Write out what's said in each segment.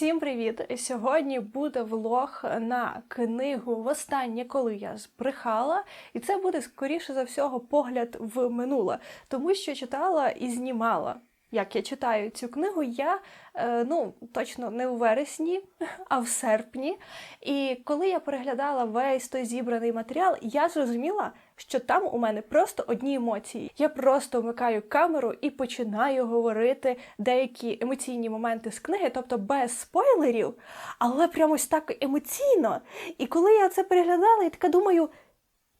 Всім привіт! Сьогодні буде влог на книгу Востаннє, коли я збрехала, і це буде скоріше за всього погляд в минуле, тому що читала і знімала. Як я читаю цю книгу, я е, ну точно не у вересні, а в серпні. І коли я переглядала весь той зібраний матеріал, я зрозуміла, що там у мене просто одні емоції. Я просто вмикаю камеру і починаю говорити деякі емоційні моменти з книги, тобто без спойлерів, але прямо ось так емоційно. І коли я це переглядала, я така думаю.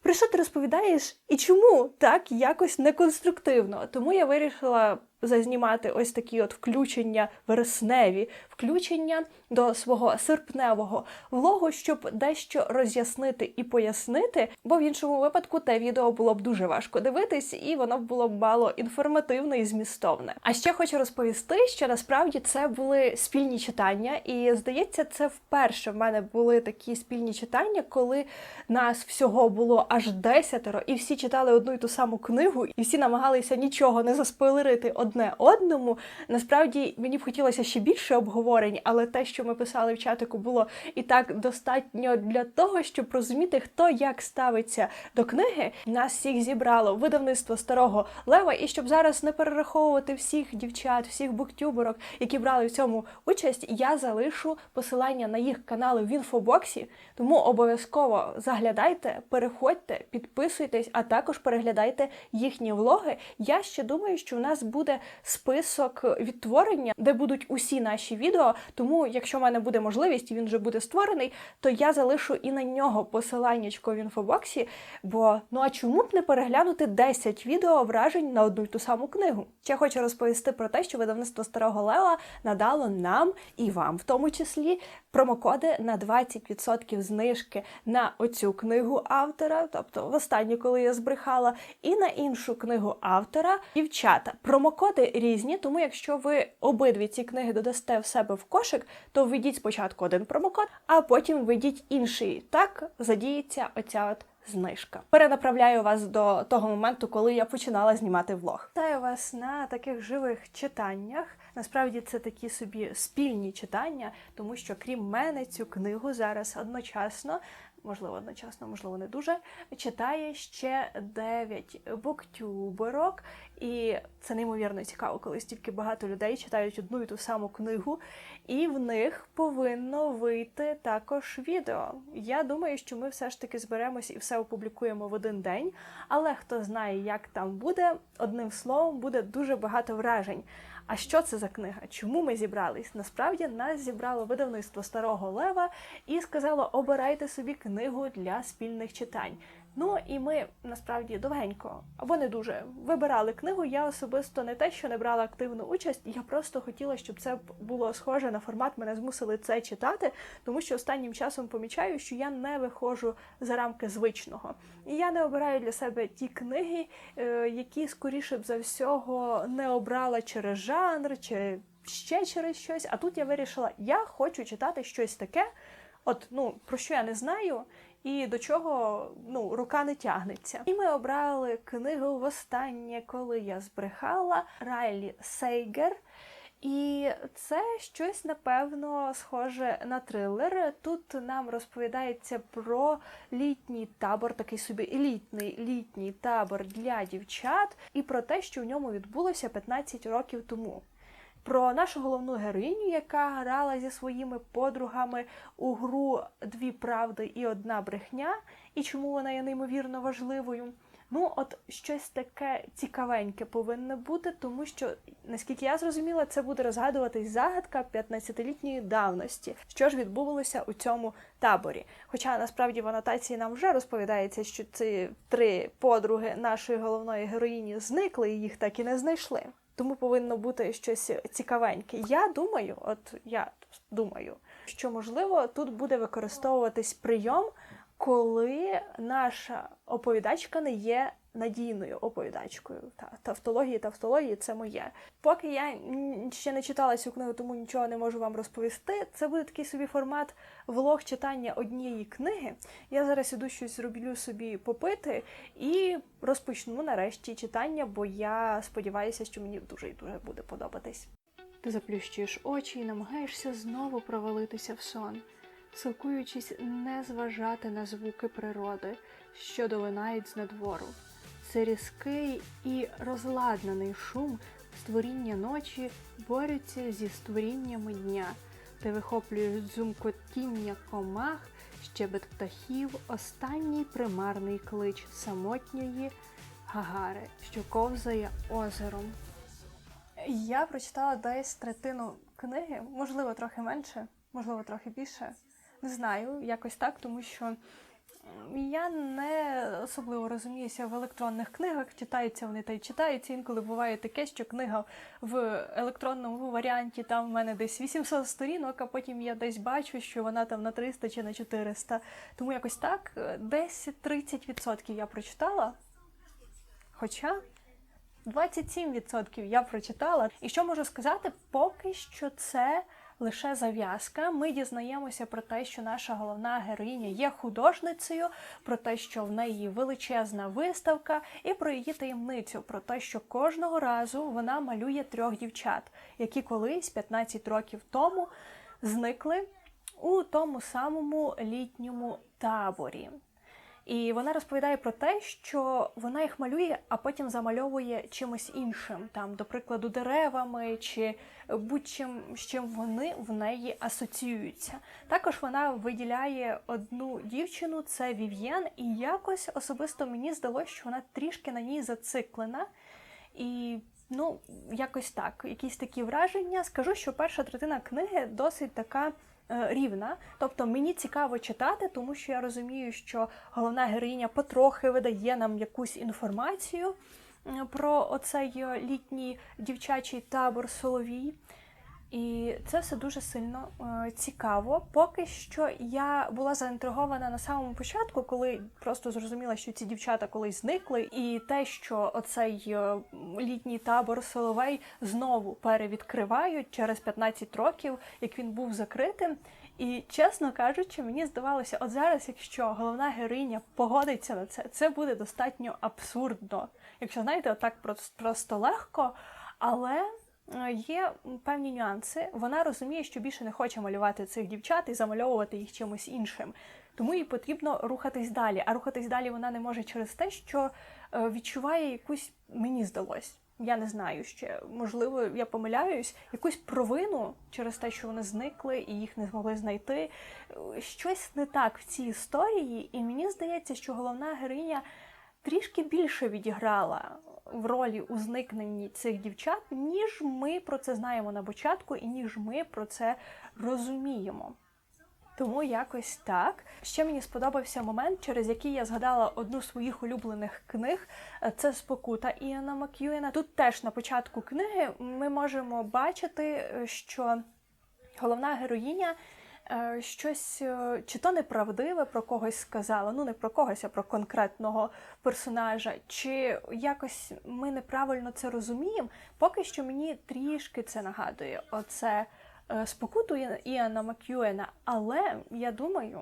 Про що ти розповідаєш і чому так якось неконструктивно? Тому я вирішила зазнімати ось такі от включення вересневі, включення до свого серпневого влогу, щоб дещо роз'яснити і пояснити, бо в іншому випадку те відео було б дуже важко дивитись, і воно б було б мало інформативне і змістовне. А ще хочу розповісти, що насправді це були спільні читання, і здається, це вперше в мене були такі спільні читання, коли нас всього було аж десятеро, і всі читали одну і ту саму книгу, і всі намагалися нічого не заспойлерити одне одному. Насправді мені б хотілося ще більше обговорень, але те, що ми писали в чатику, було і так достатньо для того, щоб розуміти, хто як ставиться до книги. Нас всіх зібрало видавництво старого лева, і щоб зараз не перераховувати всіх дівчат, всіх буктюберок, які брали в цьому участь, я залишу посилання на їх канали в інфобоксі. Тому обов'язково заглядайте, переходьте, підписуйтесь, а також переглядайте їхні влоги. Я ще думаю, що у нас буде список відтворення, де будуть усі наші відео. Тому, якщо в мене буде можливість, і він вже буде створений, то я залишу і на нього посиланнячко в інфобоксі. Бо ну а чому б не переглянути 10 відео вражень на одну й ту саму книгу? Ще хочу розповісти про те, що видавництво старого Лева надало нам і вам, в тому числі, промокоди на 20% знижки на оцю книгу автора, тобто в останню, коли я збрехала, і на іншу книгу автора дівчата. Промокоди різні, тому якщо ви обидві ці книги додасте в себе в кошик, то введіть спочатку один промокод, а потім введіть інший. Так задіється оця от. Знижка. Перенаправляю вас до того моменту, коли я починала знімати влог. Вітаю вас на таких живих читаннях. Насправді це такі собі спільні читання, тому що крім мене цю книгу зараз одночасно, можливо, одночасно, можливо, не дуже, читає ще 9 буктюберок. І це неймовірно цікаво, коли стільки багато людей читають одну і ту саму книгу, і в них повинно вийти також відео. Я думаю, що ми все ж таки зберемось і все опублікуємо в один день. Але хто знає, як там буде, одним словом, буде дуже багато вражень. А що це за книга? Чому ми зібрались? Насправді нас зібрало видавництво старого лева і сказало: обирайте собі книгу для спільних читань. Ну і ми насправді довгенько або не дуже вибирали книгу. Я особисто не те, що не брала активну участь, я просто хотіла, щоб це було схоже на формат. Мене змусили це читати, тому що останнім часом помічаю, що я не виходжу за рамки звичного, і я не обираю для себе ті книги, е, які скоріше б за всього не обрала через жанр чи ще через щось. А тут я вирішила, я хочу читати щось таке, от ну про що я не знаю і до чого ну, рука не тягнеться. І ми обрали книгу Востаннє, коли я збрехала Райлі Сейгер. І це щось напевно схоже на трилер. Тут нам розповідається про літній табор, такий собі елітний літній табор для дівчат, і про те, що в ньому відбулося 15 років тому. Про нашу головну героїню, яка грала зі своїми подругами у гру Дві правди і одна брехня, і чому вона є неймовірно важливою. Ну, от щось таке цікавеньке повинно бути, тому що, наскільки я зрозуміла, це буде розгадуватись загадка 15-літньої давності, що ж відбувалося у цьому таборі. Хоча насправді в анотації нам вже розповідається, що ці три подруги нашої головної героїні зникли і їх так і не знайшли. Тому повинно бути щось цікавеньке. Я думаю, от я думаю, що можливо тут буде використовуватись прийом, коли наша оповідачка не є надійною оповідачкою. Та тавтології, тавтології це моє. Поки я ще не читала цю книгу, тому нічого не можу вам розповісти. Це буде такий собі формат влог читання однієї книги. Я зараз іду щось зроблю собі попити і розпочну нарешті читання, бо я сподіваюся, що мені дуже і дуже буде подобатись. Ти заплющуєш очі і намагаєшся знову провалитися в сон, силкуючись не зважати на звуки природи, що долинають з надвору. Це різкий і розладнаний шум створіння ночі борються зі створіннями дня, де вихоплюють дзумкотіння комах, щебет птахів, останній примарний клич самотньої Гагари, що ковзає озером. Я прочитала десь третину книги, можливо, трохи менше, можливо, трохи більше. Не знаю, якось так, тому що я не особливо розуміюся в електронних книгах. Читаються вони та й читаються. Інколи буває таке, що книга в електронному варіанті там в мене десь 800 сторінок, а потім я десь бачу, що вона там на 300 чи на 400. Тому якось так, десь 30% я прочитала. Хоча 27% я прочитала. І що можу сказати, поки що це лише зав'язка. Ми дізнаємося про те, що наша головна героїня є художницею, про те, що в неї величезна виставка, і про її таємницю, про те, що кожного разу вона малює трьох дівчат, які колись 15 років тому зникли у тому самому літньому таборі. І вона розповідає про те, що вона їх малює, а потім замальовує чимось іншим, там, до прикладу, деревами чи будь-чим, з чим вони в неї асоціюються. Також вона виділяє одну дівчину, це Вів'єн, і якось особисто мені здалося, що вона трішки на ній зациклена. І ну, якось так, якісь такі враження. Скажу, що перша третина книги досить така рівна. Тобто мені цікаво читати, тому що я розумію, що головна героїня потрохи видає нам якусь інформацію е, про оцей е, літній дівчачий табор Соловій. І це все дуже сильно е, цікаво. Поки що я була заінтригована на самому початку, коли просто зрозуміла, що ці дівчата колись зникли, і те, що оцей е, літній табор Соловей знову перевідкривають через 15 років, як він був закритим. І чесно кажучи, мені здавалося, от зараз, якщо головна героїня погодиться на це, це буде достатньо абсурдно. Якщо знаєте, отак прос- просто легко, але є певні нюанси. Вона розуміє, що більше не хоче малювати цих дівчат і замальовувати їх чимось іншим. Тому їй потрібно рухатись далі. А рухатись далі вона не може через те, що е, відчуває якусь, мені здалось, я не знаю ще, можливо, я помиляюсь, якусь провину через те, що вони зникли і їх не змогли знайти. Е, Щось не так в цій історії, і мені здається, що головна героїня трішки більше відіграла в ролі у зникненні цих дівчат, ніж ми про це знаємо на початку, і ніж ми про це розуміємо. Тому якось так. Ще мені сподобався момент, через який я згадала одну з своїх улюблених книг. Це спокута Іана Мак'юена. Тут теж на початку книги ми можемо бачити, е, що головна героїня щось е, чи то неправдиве про когось сказала, ну не про когось, а про конкретного персонажа, чи якось ми неправильно це розуміємо. Поки що мені трішки це нагадує. Оце е, спокуту Іана Мак'юена, але я думаю.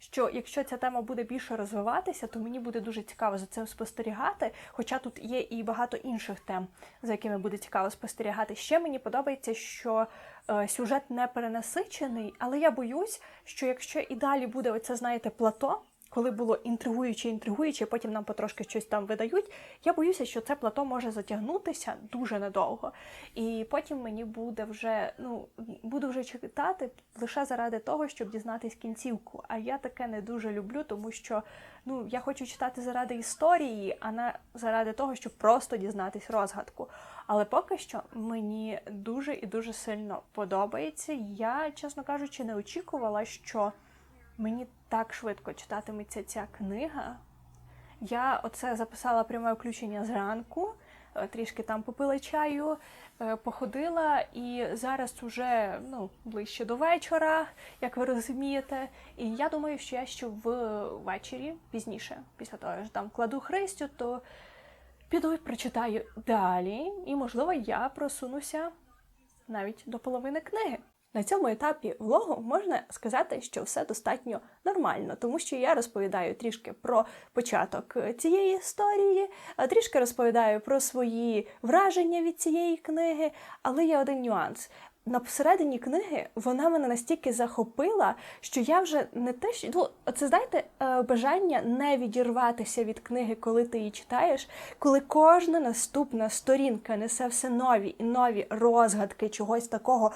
Що якщо ця тема буде більше розвиватися, то мені буде дуже цікаво за цим спостерігати. Хоча тут є і багато інших тем, за якими буде цікаво спостерігати. Ще мені подобається, що е, сюжет не перенасичений, але я боюсь, що якщо і далі буде оце, знаєте, плато, коли було інтригуюче, інтригуюче, потім нам потрошки щось там видають. Я боюся, що це плато може затягнутися дуже недовго. І потім мені буде вже, ну, буду вже читати лише заради того, щоб дізнатись кінцівку. А я таке не дуже люблю, тому що ну, я хочу читати заради історії, а не заради того, щоб просто дізнатись розгадку. Але поки що мені дуже і дуже сильно подобається. Я, чесно кажучи, не очікувала, що мені так швидко читатиметься ця книга. Я оце записала пряме включення зранку, е, трішки там попила чаю, е, походила, і зараз уже ну, ближче до вечора, як ви розумієте. І я думаю, що я ще ввечері, пізніше, після того що там кладу Христю, то піду і прочитаю далі, і, можливо, я просунуся навіть до половини книги. На цьому етапі влогу можна сказати, що все достатньо нормально, тому що я розповідаю трішки про початок цієї історії, а трішки розповідаю про свої враження від цієї книги, але є один нюанс. На посередині книги вона мене настільки захопила, що я вже не те, що ну, це знаєте, е, бажання не відірватися від книги, коли ти її читаєш, коли кожна наступна сторінка несе все нові і нові розгадки чогось такого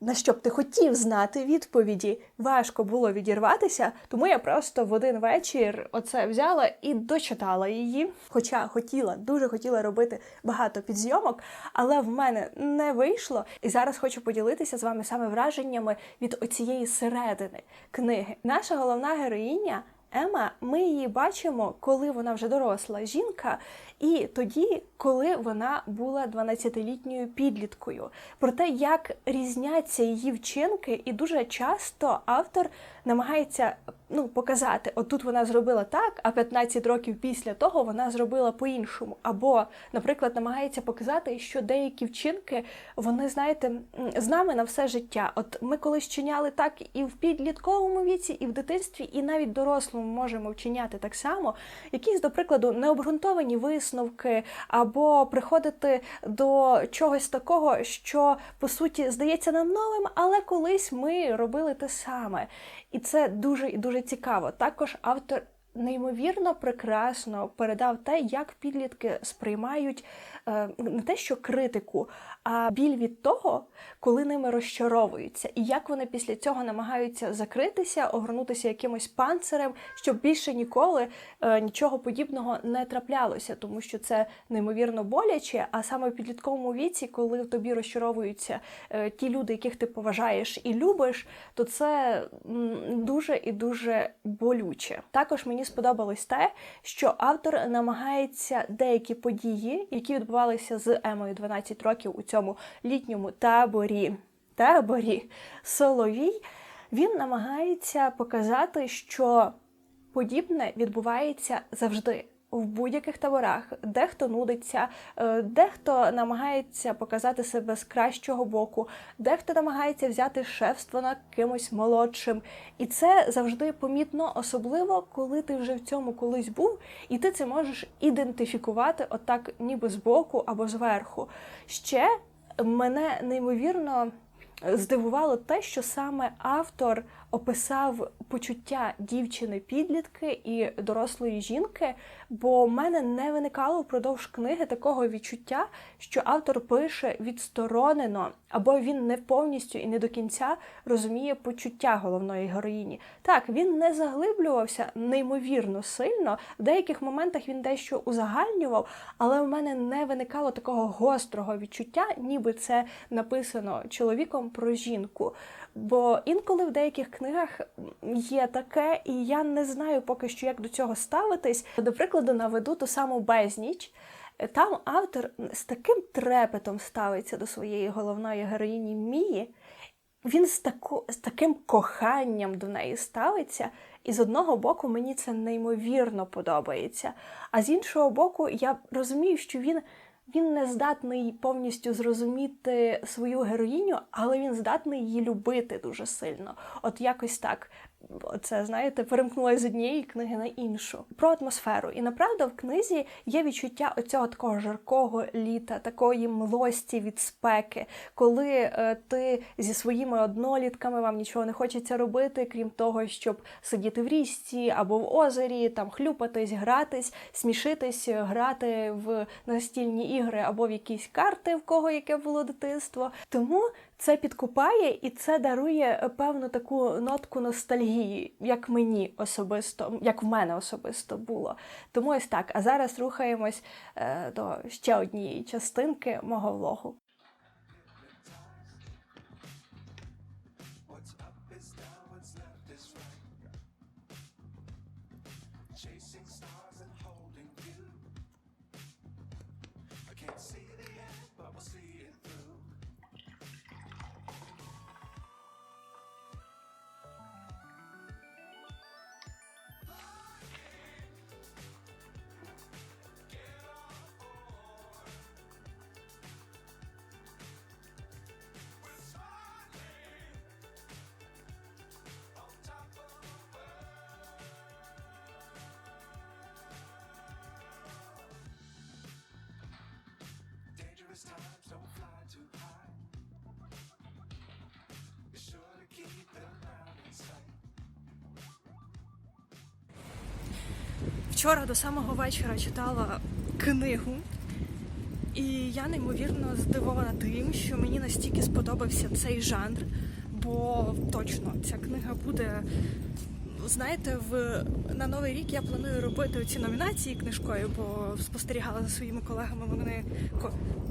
на що б ти хотів знати відповіді, важко було відірватися, тому я просто в один вечір оце взяла і дочитала її. Хоча хотіла, дуже хотіла робити багато підзйомок, але в мене не вийшло. І зараз хочу поділитися з вами саме враженнями від оцієї середини книги. Наша головна героїня. Ема, ми її бачимо, коли вона вже доросла жінка, і тоді, коли вона була 12-літньою підліткою. Про те, як різняться її вчинки, і дуже часто автор намагається ну, показати, отут вона зробила так, а 15 років після того вона зробила по-іншому. Або, наприклад, намагається показати, що деякі вчинки, вони, знаєте, з нами на все життя. От ми колись чиняли так і в підлітковому віці, і в дитинстві, і навіть дорослому можемо вчиняти так само. Якісь, до прикладу, необґрунтовані висновки, або приходити до чогось такого, що по суті здається нам новим, але колись ми робили те саме. І це дуже і дуже цікаво. Також автор неймовірно прекрасно передав те, як підлітки сприймають не те, що критику, а біль від того, коли ними розчаровуються, і як вони після цього намагаються закритися, огорнутися якимось панцирем, щоб більше ніколи е, нічого подібного не траплялося, тому що це неймовірно боляче. А саме в підлітковому віці, коли тобі розчаровуються е, ті люди, яких ти поважаєш і любиш, то це дуже і дуже болюче. Також мені сподобалось те, що автор намагається деякі події, які відбувалися з Емою 12 років у цьому літньому таборі, таборі Соловій, він намагається показати, що подібне відбувається завжди в будь-яких таборах, дехто нудиться, е, дехто намагається показати себе з кращого боку, дехто намагається взяти шефство над кимось молодшим. І це завжди помітно, особливо коли ти вже в цьому колись був, і ти це можеш ідентифікувати отак, ніби збоку або зверху. Ще мене неймовірно здивувало те, що саме автор описав почуття дівчини-підлітки і дорослої жінки, бо в мене не виникало впродовж книги такого відчуття, що автор пише відсторонено, або він не повністю і не до кінця розуміє почуття головної героїні. Так, він не заглиблювався неймовірно сильно, в деяких моментах він дещо узагальнював, але в мене не виникало такого гострого відчуття, ніби це написано чоловіком про жінку. Бо інколи в деяких книгах є таке, і я не знаю поки що, як до цього ставитись. До прикладу, наведу ту саму безніч. Там автор з таким трепетом ставиться до своєї головної героїні Мії. Він з таку, з таким коханням до неї ставиться, і з одного боку мені це неймовірно подобається. А з іншого боку, я розумію, що він він не здатний повністю зрозуміти свою героїню, але він здатний її любити дуже сильно. От якось так це, знаєте, перемкнулася з однієї книги на іншу. Про атмосферу. І направда в книзі є відчуття оцього такого жаркого літа, такої млості від спеки, коли е, ти зі своїми однолітками вам нічого не хочеться робити, крім того, щоб сидіти в річці або в озері, там хлюпатись, гратись, смішитись, грати в настільні ігри або в якісь карти, в кого яке було дитинство. Тому це підкупає і це дарує е, певну таку нотку ностальгії, як мені особисто, як в мене особисто було. Тому ось так. А зараз рухаємось е, до ще однієї частинки мого влогу. Chasing you. Вчора до самого вечора читала книгу, і я неймовірно здивована тим, що мені настільки сподобався цей жанр, бо точно ця книга буде. Знаєте, в на новий рік я планую робити ці номінації книжкою, бо спостерігала за своїми колегами. Вони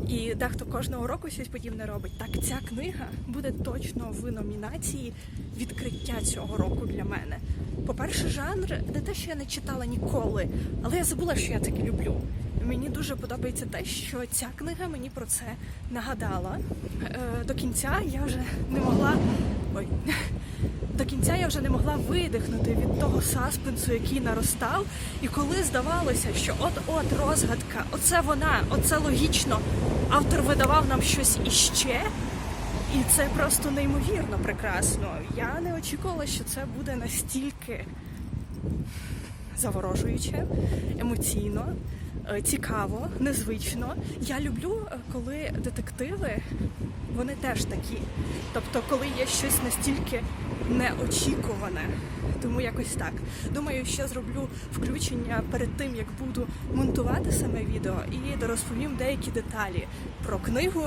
і дехто кожного року щось подібне робить. Так ця книга буде точно в номінації відкриття цього року для мене. По-перше, жанр не те, що я не читала ніколи, але я забула, що я таке люблю. Мені дуже подобається те, що ця книга мені про це нагадала. Е, до кінця я вже не могла. Ой. До кінця я вже не могла видихнути від того саспенсу, який наростав. І коли здавалося, що от-от розгадка, оце вона, оце логічно, автор видавав нам щось іще. І це просто неймовірно прекрасно. Я не очікувала, що це буде настільки заворожуюче, емоційно, е, цікаво, незвично. Я люблю, е, коли детективи вони теж такі. Тобто, коли є щось настільки неочікуване. Тому якось так. Думаю, ще зроблю включення перед тим, як буду монтувати саме відео, і розповім деякі деталі про книгу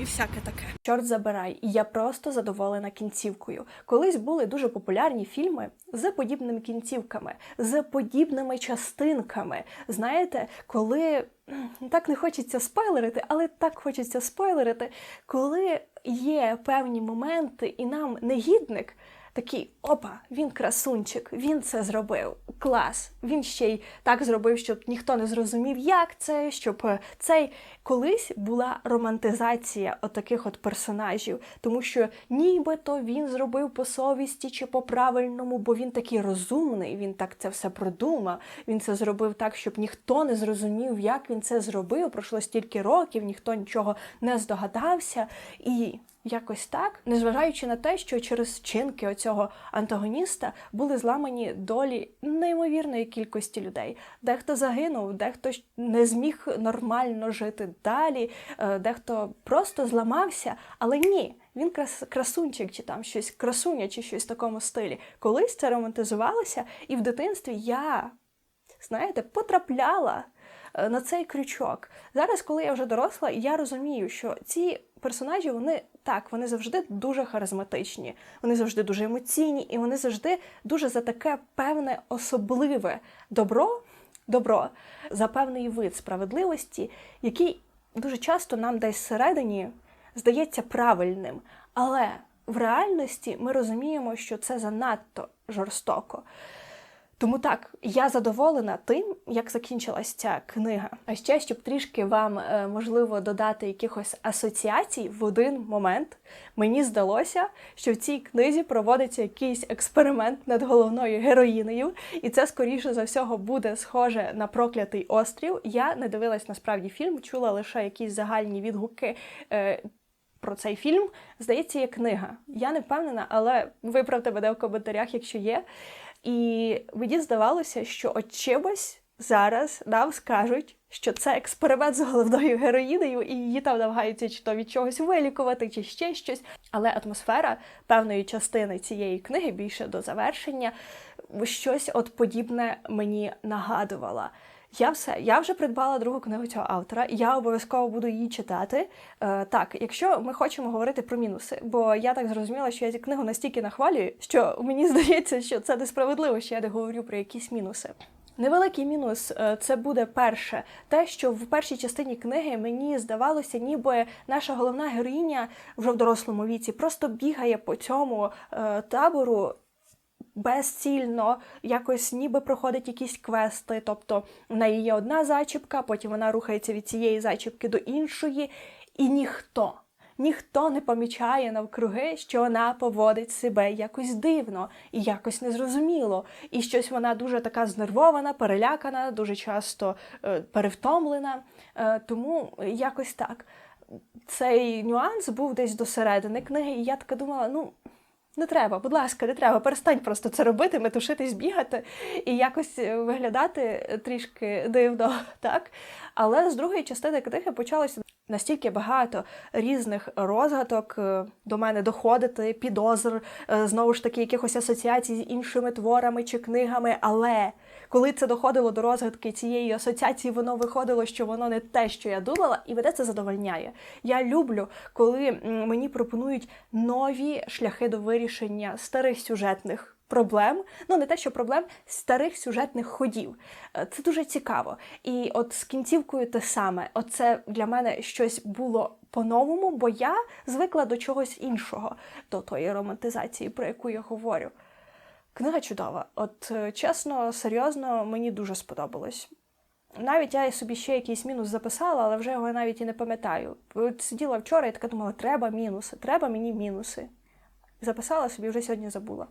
і всяке таке. Чорт забирай, я просто задоволена кінцівкою. Колись були дуже популярні фільми з подібними кінцівками, з подібними частинками. Знаєте, коли так не хочеться спойлерити, але так хочеться спойлерити, коли є певні моменти, і нам негідник такий: опа, він красунчик, він це зробив. Клас. Він ще й так зробив, щоб ніхто не зрозумів, як це, щоб е, цей колись була романтизація отаких от персонажів, тому що нібито він зробив по совісті чи по правильному, бо він такий розумний, він так це все продумав. Він це зробив так, щоб ніхто не зрозумів, як він це зробив. Пройшло стільки років, ніхто нічого не здогадався. І якось так, незважаючи на те, що через вчинки оцього антагоніста були зламані долі неймовірної кількості людей. Дехто загинув, дехто не зміг нормально жити далі, е, дехто просто зламався, але ні. Він крас, красунчик, чи там щось красуня, чи щось в такому стилі. Колись це романтизувалося, і в дитинстві я, знаєте, потрапляла на цей крючок. Зараз, коли я вже доросла, я розумію, що ці персонажі, вони так, вони завжди дуже харизматичні, вони завжди дуже емоційні, і вони завжди дуже за таке певне особливе добро, добро за певний вид справедливості, який дуже часто нам десь всередині здається правильним. Але в реальності ми розуміємо, що це занадто жорстоко. Тому так, я задоволена тим, як закінчилась ця книга. А ще щоб трішки вам е, можливо додати якихось асоціацій в один момент, мені здалося, що в цій книзі проводиться якийсь експеримент над головною героїнею, і це скоріше за всього буде схоже на проклятий острів. Я не дивилась насправді фільм, чула лише якісь загальні відгуки. е, про цей фільм, здається, є книга. Я не впевнена, але виправте мене в коментарях, якщо є. І мені здавалося, що от чимось зараз нам скажуть, що це експеримент з головною героїнею, і її там намагаються чи то від чогось вилікувати, чи ще щось. Але атмосфера певної частини цієї книги більше до завершення щось от подібне мені нагадувала. Я все, я вже придбала другу книгу цього автора, я обов'язково буду її читати. Е, так, якщо ми хочемо говорити про мінуси, бо я так зрозуміла, що я цю книгу настільки нахвалюю, що мені здається, що це несправедливо, що я не говорю про якісь мінуси. Невеликий мінус е, це буде перше, те, що в першій частині книги мені здавалося, ніби наша головна героїня вже в дорослому віці просто бігає по цьому е, табору безцільно, якось ніби проходить якісь квести. Тобто в неї є одна зачіпка, потім вона рухається від цієї зачіпки до іншої, і ніхто. Ніхто не помічає навкруги, що вона поводить себе якось дивно і якось незрозуміло. І щось вона дуже така знервована, перелякана, дуже часто е, перевтомлена. Е, тому якось так. Цей нюанс був десь до середини книги, і я така думала, ну. Не треба, будь ласка, не треба. Перестань просто це робити, метушитись, бігати і якось е, виглядати трішки дивно, так? Але з другої частини книги почалося настільки багато різних розгадок е, до мене доходити, підозр, е, знову ж таки, якихось асоціацій з іншими творами чи книгами. Але коли це доходило до розгадки цієї асоціації, воно виходило, що воно не те, що я думала, і мене це задовольняє. Я люблю, коли мені пропонують нові шляхи до вирішення старих сюжетних. Проблем, ну не те, що проблем старих сюжетних ходів. Е, Це дуже цікаво. І от з кінцівкою те саме. Оце для мене щось було по-новому, бо я звикла до чогось іншого, до тої романтизації, про яку я говорю. Книга чудова. От е, чесно, серйозно, мені дуже сподобалось. Навіть я собі ще якийсь мінус записала, але вже його навіть і не пам'ятаю. От сиділа вчора і така думала, треба мінуси, треба мені мінуси. Записала собі, вже сьогодні забула.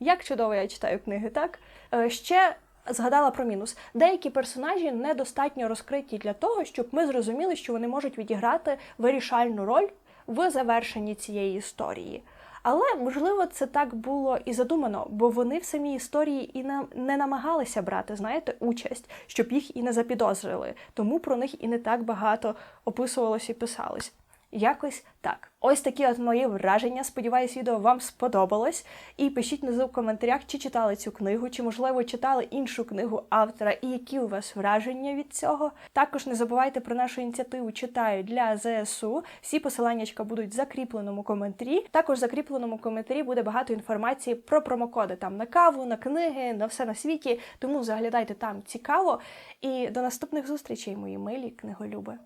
Як чудово я читаю книги, так? Е, Ще згадала про мінус. Деякі персонажі недостатньо розкриті для того, щоб ми зрозуміли, що вони можуть відіграти вирішальну роль в завершенні цієї історії. Але можливо це так було і задумано, бо вони в самій історії і не намагалися брати, знаєте, участь, щоб їх і не запідозрили. Тому про них і не так багато описувалось і писалось. Якось так. Ось такі от мої враження. Сподіваюсь, відео вам сподобалось. І пишіть внизу в коментарях, чи читали цю книгу, чи, можливо, читали іншу книгу автора, і які у вас враження від цього. Також не забувайте про нашу ініціативу Читаю для ЗСУ. Всі посилання будуть в закріпленому коментарі. Також в закріпленому коментарі буде багато інформації про промокоди там на каву, на книги, на все на світі. Тому заглядайте там цікаво. І до наступних зустрічей, мої милі книголюби.